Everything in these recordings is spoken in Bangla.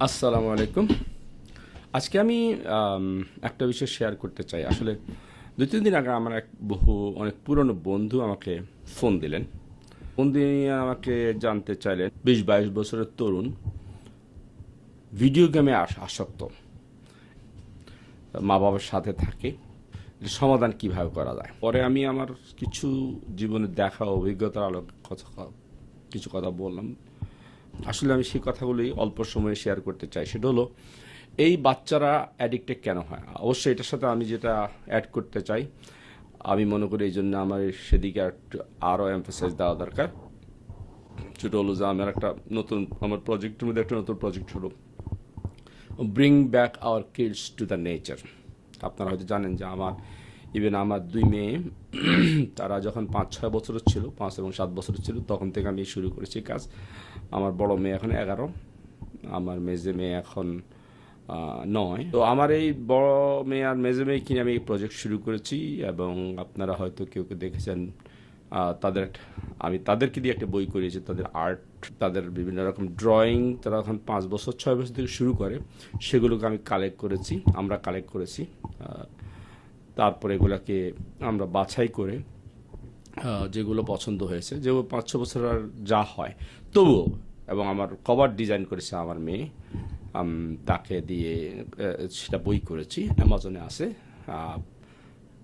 আসসালামু আলাইকুম। আজকে আমি একটা বিষয় শেয়ার করতে চাই। আসলে দুই, তিন দিন আগে আমার এক বহু, অনেক পুরনো বন্ধু আমাকে ফোন দিলেন। ফোন দিয়ে আমাকে জানতে চাইলেন, বিশ, বাইশ বছরের তরুণ ভিডিও গেমে আস- আসক্ত। মা বাবার সাথে থাকে। সমাধান কীভাবে করা যায়? পরে আমি আমার কিছু জীবনে দেখা, অভিজ্ঞতার আলোক কথা, কিছু কথা বললাম। আসলে আমি সেই কথাগুলি অল্প সময়ে শেয়ার করতে চাই। সেটা হলো, এই বাচ্চারা অ্যাডিক্টেড কেন হয়? অবশ্যই এটার সাথে আমি যেটা অ্যাড করতে চাই, আমি মনে করি এই জন্য আমার সেদিকে আরও এমফাসাইজ দেওয়া দরকার। সেটা হলো যে আমার একটা নতুন, আমার প্রজেক্টের মধ্যে একটা নতুন প্রজেক্ট হলো bring back our kids to the nature আপনারা হয়তো জানেন যে আমার ইভেন আমার দুই মেয়ে তারা যখন পাঁচ, ছয় বছরের ছিল, পাঁচ এবং সাত বছরের ছিল, তখন থেকে আমি শুরু করেছি কাজ। আমার বড় মেয়ে এখন এগারো, আমার মেজে মেয়ে এখন নয়। তো আমার এই বড় মেয়ে আর মেজে মেয়ে কিনে আমি এই প্রজেক্ট শুরু করেছি এবং আপনারা হয়তো কেউ কেউ দেখেছেন তাদের আমি তাদেরকে দিয়ে একটা বই করিয়েছি, তাদের আর্ট তাদের বিভিন্ন রকম ড্রয়িং তারা এখন পাঁচ বছর, ছয় বছর থেকে শুরু করে, সেগুলোকে আমি কালেক্ট করেছি, আমরা কালেক্ট করেছি তারপরে এগুলাকে আমরা বাছাই করে যেগুলো পছন্দ হয়েছে যেগুলো পাঁচ ছ বছর আর যা হয়। তবুও, এবং আমার কভার ডিজাইন করেছে আমার মেয়ে তাকে দিয়ে সেটা বই করেছি অ্যামাজনে আছে।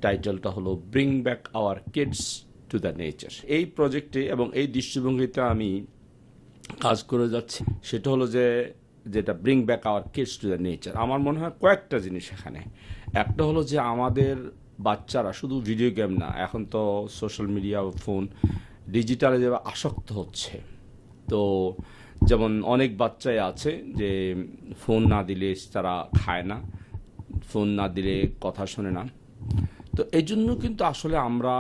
টাইটেলটা হলো bring back our kids to the nature এই প্রজেক্টে এবং এই দৃষ্টিভঙ্গিতে আমি কাজ করে যাচ্ছি। সেটা হলো যে যেটা bring back our kids to the nature আমার মনে হয় কয়েকটা জিনিস এখানে। একটা হলো যে আমাদের বাচ্চারা শুধু ভিডিও গেম না, এখন তো সোশ্যাল মিডিয়া ফোন ডিজিটালে যে আসক্ত হচ্ছে। তো যেমন অনেক বাচ্চাই আছে যে ফোন না দিলে তারা খায় না ফোন না দিলে কথা শোনে না। তো এই জন্য কিন্তু আসলে আমরা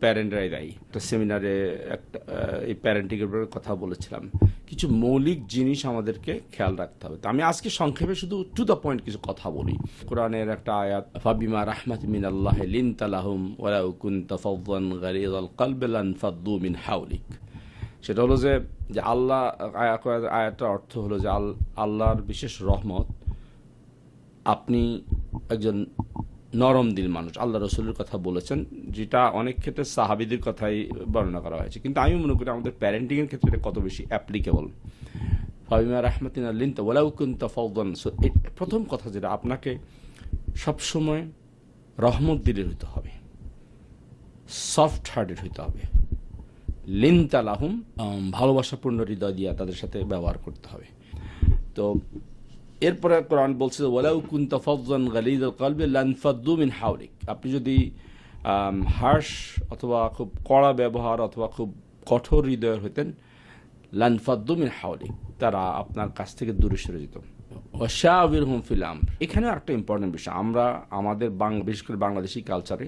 প্যারেন্টরাই দায়ী। একটা সেমিনারে একটা এই প্যারেন্টিংয়ের ব্যাপারে কথা বলেছিলাম। কিছু মৌলিক জিনিস আমাদেরকে খেয়াল রাখতে হবে। তো আমি আজকে সংক্ষেপে শুধু টু দ্য পয়েন্ট কিছু কথা বলি। কোরআনের একটা আয়াত, ফাবিমা রাহমাত মিন আল্লাহ লিন তালাহুম ওয়ালাউ কুনতা ফাদদান গালিযাল কলবি লান ফাদ্দু মিন হাওলিক। সেটা হলো যে যে আল্লাহ, আয়া- আয়াতটার অর্থ হলো যে আল- আল্লাহর বিশেষ রহমত। আপনি একজন নরম দিল মানুষ। আল্লাহ রসুলের কথা বলেছেন, যেটা অনেক ক্ষেত্রে সাহাবিদের কথাই বর্ণনা করা হয়েছে। কিন্তু আমি মনে করি আমাদের প্যারেন্টিংয়ের ক্ষেত্রে কত বেশি অ্যাপ্লিকেবল ফাবিমা রাহমাতিন আল্লিন ওয়ালাউকুন্তা ফৌদন সো প্রথম কথা যেটা, আপনাকে সবসময় রহমত দিলের হইতে হবে। সফট হার্টেড হইতে হবে। লিন তালাহুম ভালোবাসাপূর্ণ হৃদয় দিয়া তাদের সাথে ব্যবহার করতে হবে। তো এরপরে কোরআন বলছে, ওয়ালাউ কুনতা ফাযযান গালিযাল কলবি লান ফাদ্দু মিন হাওলিক। আপনি যদি হার্শ অথবা খুব কড়া ব্যবহার অথবা খুব কঠোর হৃদয়ের হইতেন, লান ফাদ্দু মিন হাওলিক, তারা আপনার কাছ থেকে দূরে সরে যেত। ওয়াশাবির হুম ফিল আমর। এখানে একটা ইম্পর্টেন্ট বিষয়, আমরা, আমাদের বিশেষ করে বাংলাদেশি কালচারে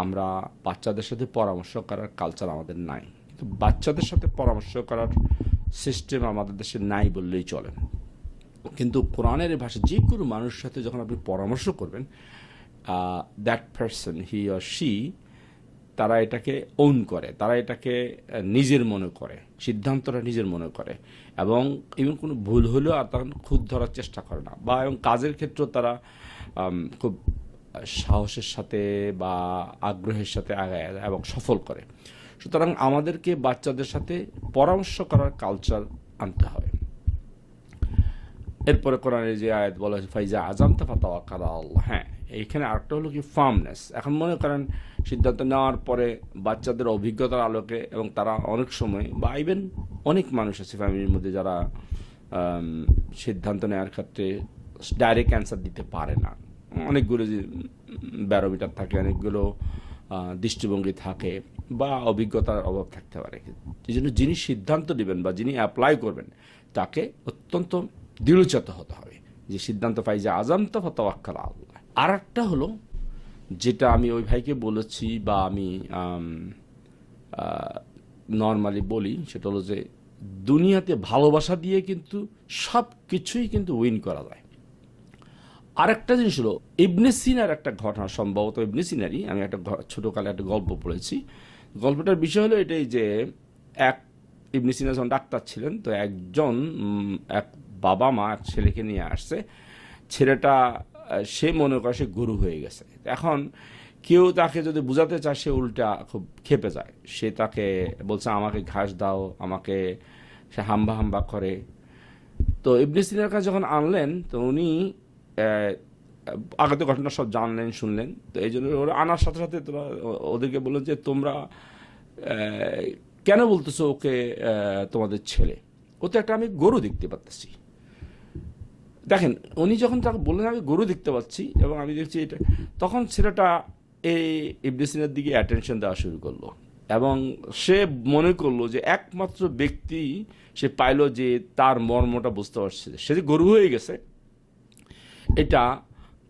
আমরা বাচ্চাদের সাথে পরামর্শ করার কালচার আমাদের নাই। কিন্তু বাচ্চাদের সাথে পরামর্শ করার সিস্টেম আমাদের দেশে নাই বললেই চলে। কিন্তু কোরআনের ভাষা যে কোনো মানুষের সাথে যখন আপনি পরামর্শ করবেন that person he or she তারা এটাকে ওন করে, তারা এটাকে নিজের মনে করে, সিদ্ধান্তটা নিজের মনে করে এবং ইভেন কোনো ভুল হলেও আর তখন খুদ ধরার চেষ্টা করে না বা এবং কাজের ক্ষেত্রেও তারা খুব সাহসের সাথে বা আগ্রহের সাথে আগায় এবং সফল করে। সুতরাং আমাদেরকে বাচ্চাদের সাথে পরামর্শ করার কালচার আনতে হবে। এরপরে কোরআনে যে আয়াত বলা হয়েছে, ফাইজা আজাম তাফা তাওয়াক্কাল আল্লাহ। হ্যাঁ এইখানে আরেকটা হলো কি ফার্মনেস এখন মনে করেন, সিদ্ধান্ত নেওয়ার পরে বাচ্চাদের অভিজ্ঞতার আলোকে এবং তারা অনেক সময়, বা ইভেন অনেক মানুষ আছে ফ্যামিলির মধ্যে যারা সিদ্ধান্ত নেওয়ার ক্ষেত্রে ডাইরেক্ট অ্যান্সার দিতে পারে না। অনেকগুলো যে ব্যারোমিটার থাকে, অনেকগুলো দৃষ্টিভঙ্গি থাকে, বা অভিজ্ঞতার অভাব থাকতে পারে। এই জন্য যিনি সিদ্ধান্ত নেবেন বা যিনি অ্যাপ্লাই করবেন, তাকে অত্যন্ত দৃঢ়চেত হতে হবে। যে সিদ্ধান্ত পাই যে আজাম তো ফতোয়াক্কাল আল্লাহ। আর একটা হলো, যেটা আমি ওই ভাইকে বলেছি বা আমি নর্মালি বলি, সেটা হলো যে দুনিয়াতে ভালোবাসা দিয়ে কিন্তু সব কিছুই কিন্তু উইন করা যায়। আরেকটা জিনিস হলো, ইবনে সিনার একটা ঘটনা, সম্ভবত ইবনে সিনারই, আমি একটা ছোটোকালে একটা গল্প পড়েছি। গল্পটার বিষয় হলো এটাই যে, এক, ইবনে সিনা যখন ডাক্তার ছিলেন, তো একজন এক বাবা মা ছেলেকে নিয়ে আসছে, ছেলেটা সে মনে করে সে গুরু হয়ে গেছে। এখন কেউ তাকে যদি বোঝাতে চায়, সে উল্টা খুব খেপে যায়। সে তাকে বলছে, আমাকে ঘাস দাও, আমাকে সে হাম্বা হাম্বা করে। তো ইবনে সিনার কাছে যখন আনলেন, তো উনি আগত ঘটনা সব জানলেন, শুনলেন। তো এই জন্য ওরা আনার সাথে সাথে ও- ওদেরকে বললেন যে, তোমরা কেন বলতেছো ওকে তোমাদের ছেলে? ও তো একটা আমি গরু দেখতে পাচ্ছি দেখেন, উনি যখন তাকে বললেন, আমি গরু দেখতে পাচ্ছি এবং আমি দেখছি এটা, তখন ছেলেটা এই ইবলিসিনের দিকে অ্যাটেনশন দেওয়া শুরু করল। এবং সে মনে করল যে একমাত্র ব্যক্তি সে পাইলো যে তার মর্মটা বুঝতে পারছে। সে যে গরু হয়ে গেছে, এটা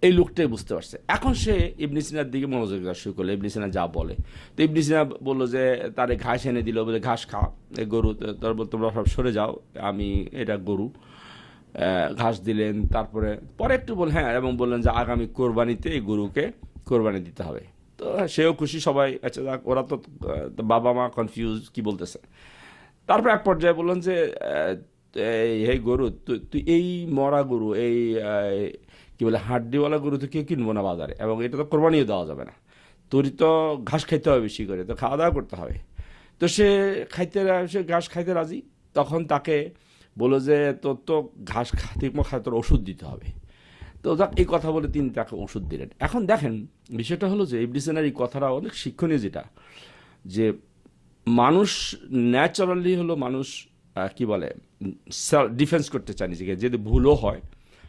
এই লোকটাই বুঝতে পারছে। এখন সে ইবনে সিনার দিকে মনোযোগ দেওয়া শুরু করল ইবনে সিনা যা বলে। তো ইবনে বলল যে, তারে ঘাস এনে দিল, বলে ঘাস খা গরু তারপর তোমরা সব সরে যাও, আমি, এটা গরু। ঘাস দিলেন, তারপরে পরে একটু বল হ্যাঁ এবং বললেন যে আগামী কোরবানিতে এই গরুকে কোরবানি দিতে হবে। তো সেও খুশি, সবাই আচ্ছা ওরা তো বাবা মা কনফিউজ কি বলতেছে? তারপর এক পর্যায়ে বললেন যে এই গরু, তুই এই মরা গরু, এই কি বলে, হাড্ডিওয়ালা গরু তো কেউ কিনবো না বাজারে, এবং এটা তো কোরবানিও দেওয়া যাবে না। তোর তো ঘাস খাইতে হবে বেশি করে, তো খাওয়া দাওয়া করতে হবে। তো সে খাইতে, সে ঘাস খাইতে রাজি, তখন তাকে বলল যে, তোর তো ঘাস খাতে খায়, তোর ওষুধ দিতে হবে। তো যাক, এই কথা বলে তিনি তাকে ওষুধ দিলেন। এখন দেখেন, বিষয়টা হলো যে ইবলিসেনার এই কথাটা অনেক শিক্ষণীয় যেটা, যে মানুষ ন্যাচারালি হলো মানুষ কি বলে ডিফেন্স করতে চায় নিজেকে। যদি ভুলও হয়,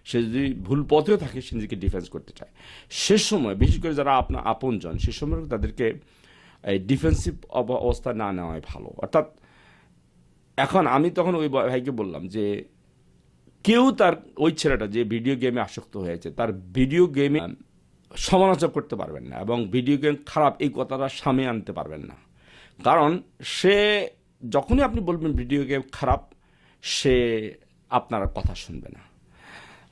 সে যদি ভুল পথেও থাকে, সে নিজেকে ডিফেন্স করতে চায়। সে সময়, বিশেষ করে যারা আপনার আপনজন, সে সময় তাদেরকে এই ডিফেন্সিভ অবস্থা না নেওয়াই ভালো। অর্থাৎ এখন আমি তখন ওই ভাইকে বললাম যে, কেউ তার ওই ছেলেটা যে ভিডিও গেমে আসক্ত হয়েছে, তার ভিডিও গেমে সমালোচনা করতে পারবেন না এবং ভিডিও গেম খারাপ এই কথাটা সামনে আনতে পারবেন না। কারণ সে, যখনই আপনি বলবেন ভিডিও গেম খারাপ, সে আপনার কথা শুনবে না।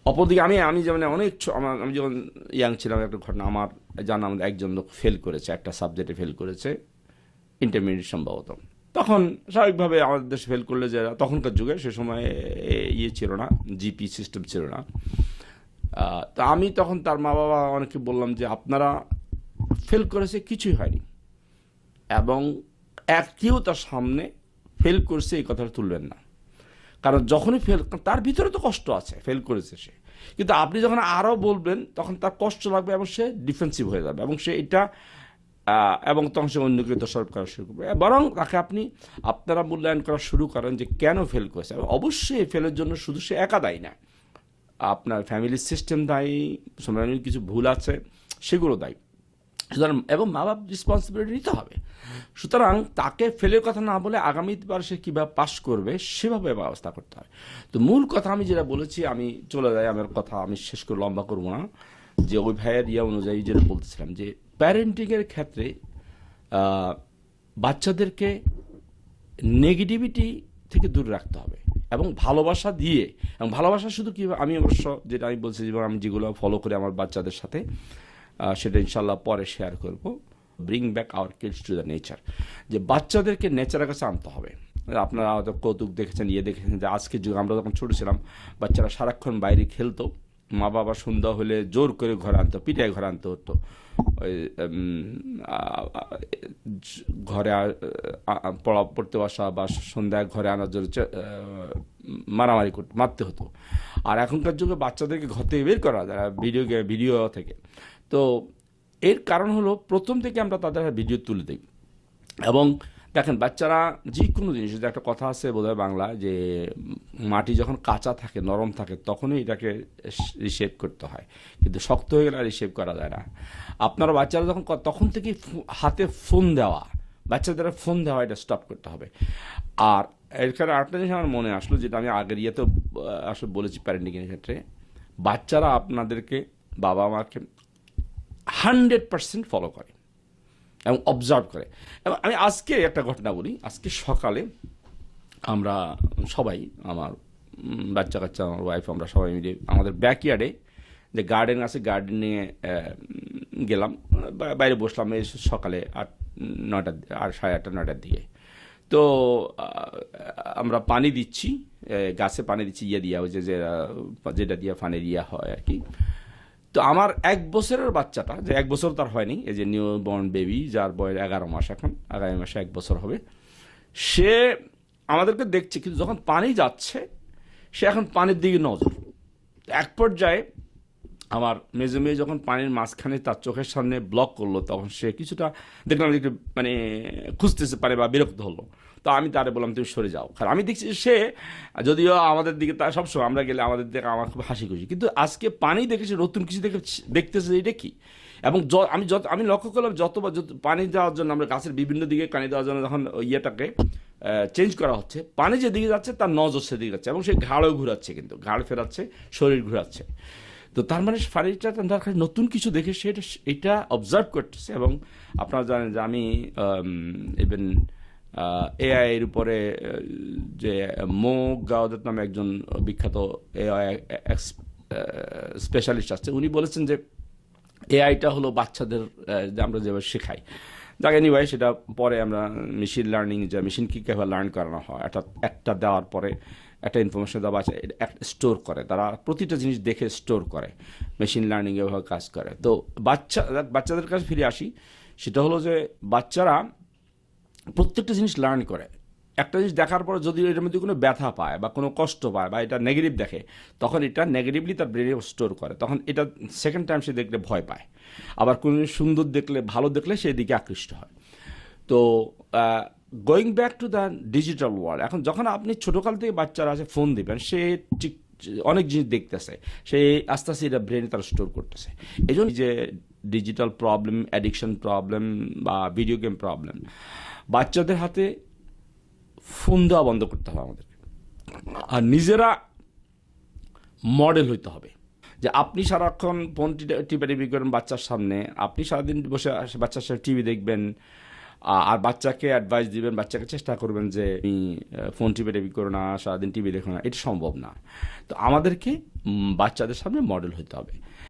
অপরদিকে আমি আমি যেমন, অনেক আমার, আমি যখন ইয়াং ছিলাম, একটা ঘটনা, আমার জানা আমাদের একজন লোক ফেল করেছে, একটা সাবজেক্টে ফেল করেছে ইন্টারমিডিয়েট সম্ভবত। তখন স্বাভাবিকভাবে আমাদের দেশে ফেল করলে যারা তখনকার যুগে সে সময় ইয়ে ছিল না জিপি সিস্টেম ছিল না। তা আমি তখন তার মা বাবা অনেকে বললাম যে, আপনারা ফেল করেছে কিছুই হয়নি এবং এক কেউ তার সামনে ফেল করছে এই কথাটা তুলবেন না। কারণ যখনই ফেল তার ভিতরে তো কষ্ট আছে ফেল করেছে সে। কিন্তু আপনি যখন আরও বলবেন, তখন তার কষ্ট লাগবে এবং সে ডিফেন্সিভ হয়ে যাবে এবং সে এটা এবং তখন সে অন্যকে দোষারোপ করা শুরু করবে। বরং তাকে আপনি, আপনারা মূল্যায়ন করা শুরু করেন যে কেন ফেল করেছে। অবশ্যই ফেলের জন্য শুধু সে একা দায়ী না, আপনার ফ্যামিলি সিস্টেম দায়ী সময় কিছু ভুল আছে, সেগুলো দায়ী। সুতরাং, এবং মা বাপ রেসপন্সিবিলিটি নিতে হবে। সুতরাং তাকে ফেলের কথা না বলে আগামীবার সে কীভাবে পাশ করবে, সেভাবে ব্যবস্থা করতে হবে। তো মূল কথা আমি যেটা বলেছি, আমি চলে যাই, আমার কথা আমি শেষ করে লম্বা করব না। যে ওই ভাইয়ের ইয়া অনুযায়ী যেটা বলতেছিলাম যে প্যারেন্টিংয়ের ক্ষেত্রে বাচ্চাদেরকে নেগেটিভিটি থেকে দূরে রাখতে হবে এবং ভালোবাসা দিয়ে, এবং ভালোবাসা শুধু কি, আমি অবশ্য যেটা আমি বলছি যে আমি যেগুলো ফলো করি আমার বাচ্চাদের সাথে সেটা ইনশাল্লাহ পরে শেয়ার করব। Bring back our kids to the nature যে বাচ্চাদেরকে নেচারের কাছে আনতে হবে। আপনারা হয়তো কৌতুক দেখেছেন ইয়ে দেখেছেন যে আজকের যুগে আমরা যখন ছোটো ছিলাম, বাচ্চারা সারাক্ষণ বাইরে খেলতো। মা বাবা সন্ধ্যা হলে জোর করে ঘর আনতো পিটায় ঘর আনতে হতো। ওই ঘরে পড়া পড়তে বসা বা সন্ধ্যায় ঘরে আনার জন্য মারামারি করতে, মারতে হতো। আর এখনকার যুগে বাচ্চাদেরকে ঘর থেকে বের করা যায়, ভিডিও ভিডিও থেকে। তো এর কারণ হলো, প্রথম থেকে আমরা তাদের ভিডিও তুলে দিই। এবং দেখেন বাচ্চারা যে কোনো জিনিস যে একটা কথা আছে বোধহয় বাংলা যে মাটি যখন কাঁচা থাকে নরম থাকে তখনই এটাকে রিশেপ করতে হয়। কিন্তু শক্ত হয়ে গেলে রিশেপ করা যায় না। আপনারা বাচ্চারা যখন তখন থেকে হাতে ফোন দেওয়া বাচ্চাদের ফোন দেওয়া এটা স্টপ করতে হবে। আর এর এখানে আরেকটা জিনিস আমার মনে আসলো যেটা আমি আগের ইয়েতেও আহ, আসলে বলেছি প্যারেন্টিংয়ের ক্ষেত্রে। বাচ্চারা আপনাদেরকে বাবা মাকে হান্ড্রেড পার্সেন্ট ফলো করে। এবং অবজার্ভ করে। এবং আমি আজকে একটা ঘটনা বলি। আজকে সকালে আমরা সবাই আমার বাচ্চা কাচ্চা আমার ওয়াইফ আমরা সবাই মিলে আমাদের ব্যাকইয়ার্ডে যে গার্ডেন আছে গার্ডেনে গেলাম। বাইরে বসলাম এই সকালে আট নয়টার আর সাড়ে আটটা নয়টার দিকে। তো আমরা পানি দিচ্ছি গাছে পানি দিচ্ছি ইয়ে দিয়া যে যে, যেটা দিয়ে পানি দিয়া হয় আর কি। তো আমার এক বছরের বাচ্চাটা, যে এক বছর তার হয়নি, এই যে নিউ বর্ন বেবি যার বয়স এগারো মাস এখন, আগামী মাসে এক বছর হবে, সে আমাদেরকে দেখছে, কিন্তু যখন পানি যাচ্ছে, সে এখন পানির দিকে নজর। এক পর্যায়ে আমার মেজে মেয়ে যখন পানির মাঝখানে তার চোখের সামনে ব্লক করল, তখন সে কিছুটা দেখলাম একটু মানে খুঁজতেছে পারে বা বিরক্ত হলো। তো আমি তারে বললাম, তুমি সরে যাও। কারণ আমি দেখছি সে, যদিও আমাদের দিকে তা সবসময়, আমরা গেলে আমাদের দিকে আমার খুব হাসি খুশি কিন্তু আজকে পানি দেখেছে নতুন কিছু দেখে দেখতেছে এটা কি? এবং আমি যত, আমি লক্ষ্য করলাম যতবার যত, পানি দেওয়ার জন্য আমরা গাছের বিভিন্ন দিকে পানি দেওয়ার জন্য যখন ইয়েটাকে চেঞ্জ করা হচ্ছে, পানি যেদিকে যাচ্ছে তার নজর সেদিকে যাচ্ছে এবং সে ঘাড়ও ঘুরাচ্ছে কিন্তু, ঘাড় ফেরাচ্ছে, শরীর ঘুরাচ্ছে। তো তার মানে তার কাছে নতুন কিছু দেখে সে এটা অবজার্ভ করতেছে এবং আপনারা জানেন যে আমি ইভেন এআই এর উপরে যে মো গাওয়াদাত নামে একজন বিখ্যাত এআই স্পেশালিস্ট আছে, উনি বলেছেন যে এআইটা হলো বাচ্চাদের যে আমরা যেভাবে শেখাই। যাকে নিবাই সেটা পরে আমরা মেশিন লার্নিং যে মেশিন কি কীভাবে লার্ন করানো হয় একটা একটা দেওয়ার পরে একটা ইনফরমেশন দেওয়া বাচ্চা স্টোর করে। তারা প্রতিটা জিনিস দেখে স্টোর করে। মেশিন লার্নিং এভাবে কাজ করে। তো বাচ্চা, বাচ্চাদের কাছে ফিরে আসি। সেটা হলো যে, বাচ্চারা প্রত্যেকটা জিনিস লার্ন করে। একটা জিনিস দেখার পর যদি এটার মধ্যে কোনো ব্যথা পায় বা কোনো কষ্ট পায় বা এটা নেগেটিভ দেখে, তখন এটা নেগেটিভলি তার ব্রেনে স্টোর করে। তখন এটা সেকেন্ড টাইম সে দেখলে ভয় পায়। আবার কোনো সুন্দর দেখলে, ভালো দেখলে সেই দিকে আকৃষ্ট হয়। তো going back to the digital world এখন যখন আপনি ছোটোকাল থেকে বাচ্চারা আছে ফোন দিবেন, সে ঠিক অনেক জিনিস দেখতেছে। সে আস্তে আস্তে এটা ব্রেনে তারা স্টোর করতেছে। এই জন্য যে ডিজিটাল প্রবলেম অ্যাডিকশন প্রবলেম বা ভিডিও গেম প্রবলেম বাচ্চাদের হাতে ফোন দেওয়া বন্ধ করতে হবে আমাদের আর নিজেরা মডেল হইতে হবে। যে আপনি সারাক্ষণ ফোন টিপে টিপি করেন বাচ্চার সামনে, আপনি সারাদিন বসে, বাচ্চার সাথে টিভি দেখবেন আর বাচ্চাকে অ্যাডভাইস দিবেন, বাচ্চাকে চেষ্টা করবেন যে, তুমি ফোন টিভি টিপি করো না, সারাদিন টিভি দেখো না। এটা সম্ভব না। তো আমাদেরকে বাচ্চাদের সামনে মডেল হতে হবে।